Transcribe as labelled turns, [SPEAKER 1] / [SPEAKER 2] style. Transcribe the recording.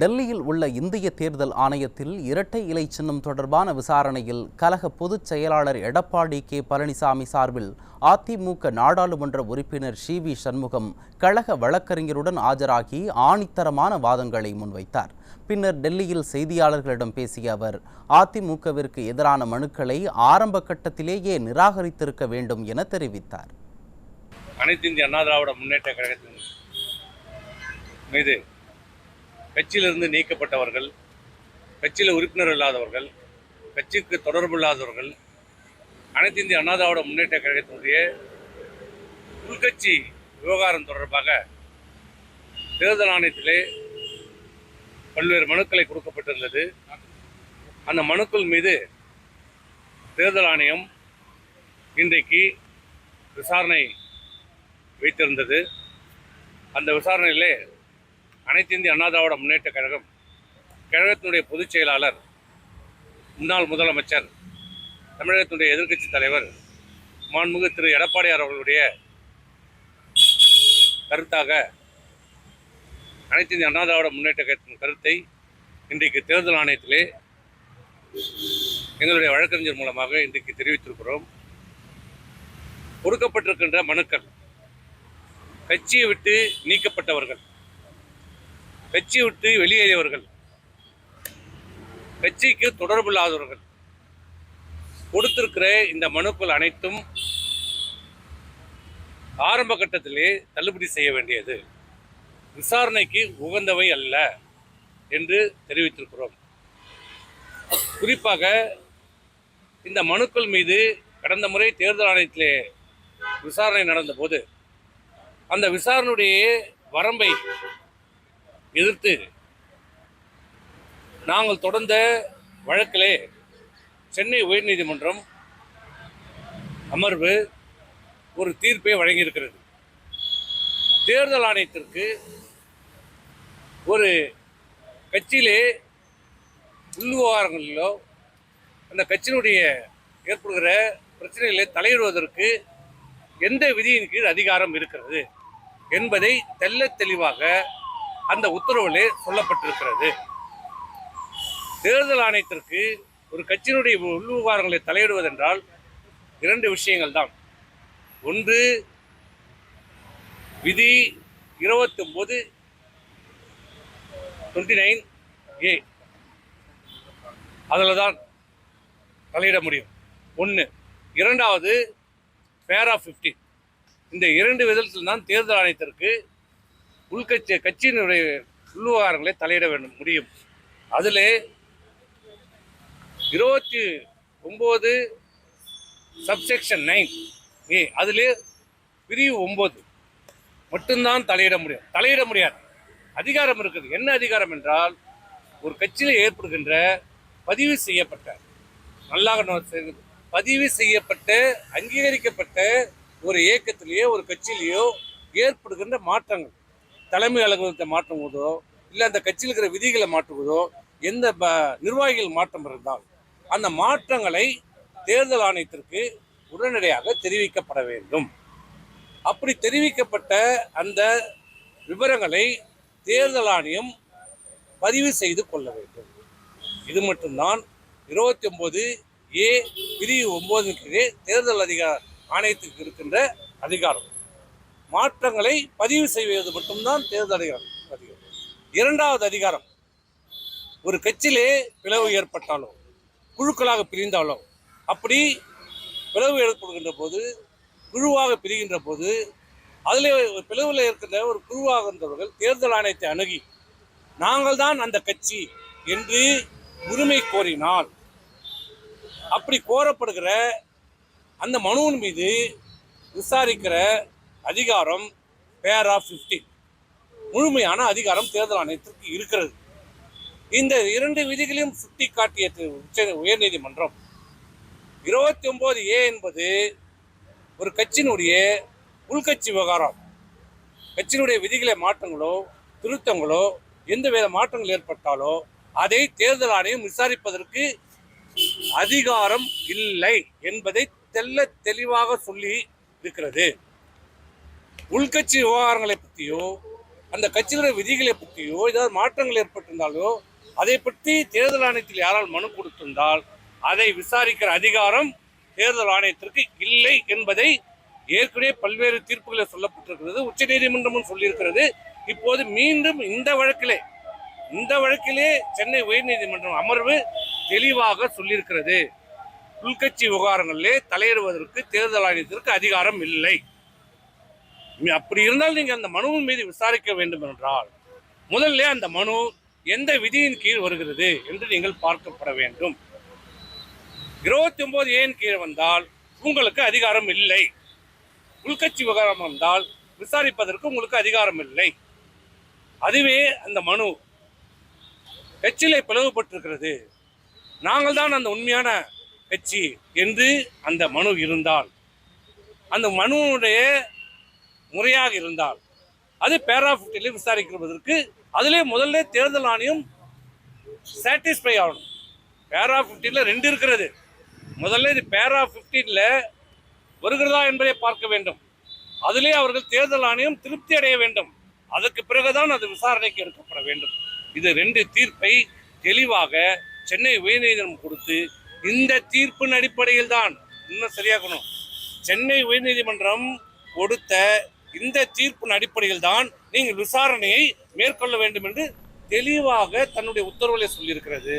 [SPEAKER 1] டெல்லியில் உள்ள இந்திய தேர்தல் ஆணையத்தில் இரட்டை இலை சின்னம் தொடர்பான விசாரணையில் கலக பொதுச் செயலாளர் எடப்பாடி கே பழனிசாமி சார்பில் அதிமுக நாடாளுமன்ற உறுப்பினர் சி வி சண்முகம் கழக வழக்கறிஞருடன் ஆஜராகி ஆணித்தரமான வாதங்களை முன்வைத்தார் பின்னர் டெல்லியில் செய்தியாளர்களிடம் பேசிய அவர் அதிமுகவிற்கு எதிரான மனுக்களை ஆரம்ப கட்டத்திலேயே நிராகரித்திருக்க வேண்டும் என தெரிவித்தார்
[SPEAKER 2] அனைத்து இந்திய அண்ணா திராவிட முன்னேற்ற கழகத்தின் மீது கட்சியிலிருந்து நீக்கப்பட்டவர்கள் கட்சியில் உறுப்பினர் இல்லாதவர்கள் கட்சிக்கு தொடர்பு இல்லாதவர்கள் அனைத்து இந்திய அண்ணா திராவிட முன்னேற்ற கழகத்தினுடைய உள்கட்சி விவகாரம் தொடர்பாக தேர்தல் ஆணையத்திலே பல்வேறு மனுக்களை கொடுக்கப்பட்டிருந்தது அந்த மனுக்கள் மீது தேர்தல் ஆணையம் இன்றைக்கு விசாரணை வைத்திருந்தது அந்த விசாரணையிலே அனைத்து இந்திய அண்ணா திராவிட முன்னேற்ற கழகம் கழகத்தினுடைய பொதுச் செயலாளர் முன்னாள் முதலமைச்சர் தமிழகத்தினுடைய எதிர்க்கட்சி தலைவர் மாண்புமிகு திரு எடப்பாடியார் அவர்களுடைய கருத்தாக அனைத்து இந்திய அண்ணா திராவிட முன்னேற்ற கழகத்தின் கருத்தை இன்றைக்கு தேர்தல் ஆணையத்திலே எங்களுடைய வழக்கறிஞர் மூலமாக இன்றைக்கு தெரிவித்திருக்கிறோம் கொடுக்கப்பட்டிருக்கின்ற மனுக்கள் கட்சியை விட்டு நீக்கப்பட்டவர்கள் கட்சி விட்டு வெளியேறியவர்கள் கட்சிக்கு தொடர்பு இல்லாதவர்கள் கொடுத்திருக்கிற இந்த மனுக்கள் அனைத்தும் ஆரம்ப கட்டத்திலே தள்ளுபடி செய்ய வேண்டியது விசாரணைக்கு உகந்தவை அல்ல என்று தெரிவித்திருக்கிறோம் குறிப்பாக இந்த மனுக்கள் மீது கடந்த முறை தேர்தல் ஆணையத்திலே விசாரணை நடந்தபோது அந்த விசாரணையுடைய வரம்பை எதிர்த்து நாங்கள் தொடர்ந்த வழக்கிலே சென்னை உயர்நீதிமன்றம் அமர்வு ஒரு தீர்ப்பை வழங்கியிருக்கிறது தேர்தல் ஆணையத்திற்கு ஒரு கட்சியிலே உள்விவகாரங்களிலோ அந்த கட்சியினுடைய ஏற்படுகிற பிரச்சனைகளை தலையிடுவதற்கு எந்த விதியின் கீழ் அதிகாரம் இருக்கிறது என்பதை தெல்ல தெளிவாக அந்த உத்தரவிலே சொல்லப்பட்டிருக்கிறது தேர்தல் ஆணையத்திற்கு ஒரு கட்சியினுடைய விவகாரங்களை தலையிடுவதென்றால் இரண்டு விஷயங்கள் தான் ஒன்று விதி ஒன்பது டுவெண்ட்டி நைன் ஏ அதில் தான் தலையிட முடியும் ஒன்று இரண்டாவது பேர் ஆஃப் இந்த இரண்டு விதத்தில் தான் தேர்தல் ஆணையத்திற்கு உள்கட்சி கட்சியினுடைய உள்விவகாரங்களை தலையிட வேண்டும் முடியும் அதில் இருபத்தி ஒம்பது சப்செக்ஷன் நைன் ஏ அதில் பிரிவு ஒம்பது மட்டும்தான் தலையிட முடியும் தலையிட முடியாது அதிகாரம் இருக்குது என்ன அதிகாரம் என்றால் ஒரு கட்சியில் ஏற்படுகின்ற பதிவு செய்யப்பட்ட நல்லாக பதிவு செய்யப்பட்ட அங்கீகரிக்கப்பட்ட ஒரு இயக்கத்திலேயோ ஒரு கட்சியிலேயோ ஏற்படுகின்ற மாற்றங்கள் தலைமை அலுவலகத்தை மாற்றும் போதோ இல்லை அந்த கட்சியில் இருக்கிற விதிகளை மாற்றுவதோ எந்த நிர்வாகிகள் மாற்றம் இருந்தால் அந்த மாற்றங்களை தேர்தல் ஆணையத்திற்கு உடனடியாக தெரிவிக்கப்பட வேண்டும் அப்படி தெரிவிக்கப்பட்ட அந்த விவரங்களை தேர்தல் ஆணையம் பதிவு செய்து கொள்ள வேண்டும் இது மட்டும்தான் இருபத்தி ஒம்பது ஏ பிரிவு ஒம்போதுக்கு தேர்தல் அதிகார ஆணையத்துக்கு இருக்கின்ற அதிகாரம் மாற்றங்களை பதிவு செய்வது மட்டும்தான் தேர்தல் அதிகாரம் அதிகாரம் இரண்டாவது அதிகாரம் ஒரு கட்சியிலே பிளவு ஏற்பட்டாலோ குழுக்களாக பிரிந்தாலோ அப்படி பிளவு ஏற்படுகின்ற போது குழுவாக பிரிகின்ற போது அதில் பிளவில் இருக்கின்ற ஒரு குழுவாக இருந்தவர்கள் தேர்தல் ஆணையத்தை அணுகி நாங்கள் தான் அந்த கட்சி என்று உரிமை கோரினால் அப்படி கோரப்படுகிற அந்த மனுவின் மீது விசாரிக்கிற அதிகாரம் பேர் ஆஃப் ஃபிஃப்டி முழுமையான அதிகாரம் தேர்தல் ஆணையத்திற்கு இருக்கிறது இந்த இரண்டு விதிகளையும் சுட்டி காட்டிய உச்ச உயர்நீதிமன்றம் இருபத்தி ஒன்பது ஏ என்பது ஒரு கட்சியினுடைய உள்கட்சி விவகாரம் கட்சியினுடைய விதிகளை மாற்றங்களோ திருத்தங்களோ எந்த வித மாற்றங்கள் ஏற்பட்டாலோ அதை தேர்தல் ஆணையம் விசாரிப்பதற்கு அதிகாரம் இல்லை என்பதை தெல்ல தெளிவாக சொல்லி இருக்கிறது உள்கட்சி விவகாரங்களை பற்றியோ அந்த கட்சியினுடைய விதிகளை பற்றியோ ஏதாவது மாற்றங்கள் ஏற்பட்டிருந்தாலோ அதை பற்றி தேர்தல் ஆணையத்தில் யாரால் மனு கொடுத்திருந்தால் அதை விசாரிக்கிற அதிகாரம் தேர்தல் ஆணையத்திற்கு இல்லை என்பதை ஏற்கனவே பல்வேறு தீர்ப்புகளை சொல்லப்பட்டிருக்கிறது உச்ச நீதிமன்றமும் சொல்லியிருக்கிறது இப்போது மீண்டும் இந்த வழக்கிலே இந்த வழக்கிலே சென்னை உயர்நீதிமன்றம் அமர்வு தெளிவாக சொல்லியிருக்கிறது உள்கட்சி விவகாரங்களிலே தலையிடுவதற்கு தேர்தல் ஆணையத்திற்கு அதிகாரம் இல்லை அப்படி இருந்தால் நீங்கள் அந்த மனுவின் மீது விசாரிக்க வேண்டும் என்றால் முதல்ல அந்த மனு எந்த விதியின் கீழ் வருகிறது என்று நீங்கள் பார்க்கப்பட வேண்டும் இருபத்தி ஒன்பது ஏன் கீழே வந்தால் உங்களுக்கு அதிகாரம் இல்லை உள்கட்சி விவகாரம் வந்தால் விசாரிப்பதற்கு உங்களுக்கு அதிகாரம் இல்லை அதுவே அந்த மனு கட்சியிலே பிளவுபட்டிருக்கிறது நாங்கள் தான் அந்த உண்மையான கட்சி என்று அந்த மனு இருந்தால் அந்த மனுவுடைய முறையாக இருந்தால் அது பேரா ஃபிஃப்டியில் விசாரிக்கிறதற்கு அதிலே முதல்ல தேர்தல் ஆணையம் சாட்டிஸ்ஃபை ஆகணும் பேரா ஃபிஃப்டீனில் ரெண்டு இருக்கிறது முதல்ல இது பேரா ஃபிஃப்டீனில் வருகிறதா என்பதை பார்க்க வேண்டும் அதிலே அவர்கள் தேர்தல் ஆணையம் திருப்தி அடைய வேண்டும் அதற்கு பிறகுதான் அது விசாரணைக்கு எடுக்கப்பட வேண்டும் இது ரெண்டு தீர்ப்பை தெளிவாக சென்னை உயர்நீதிமன்றம் கொடுத்து இந்த தீர்ப்பின் அடிப்படையில் தான் இன்னும் சரியாக்கணும் சென்னை உயர்நீதிமன்றம் கொடுத்த இந்த தீர்ப்பின் அடிப்படையில் தான் நீங்கள் விசாரணையை மேற்கொள்ள வேண்டும் என்று தெளிவாக தன்னுடைய உத்தரவுகளை சொல்லியிருக்கிறது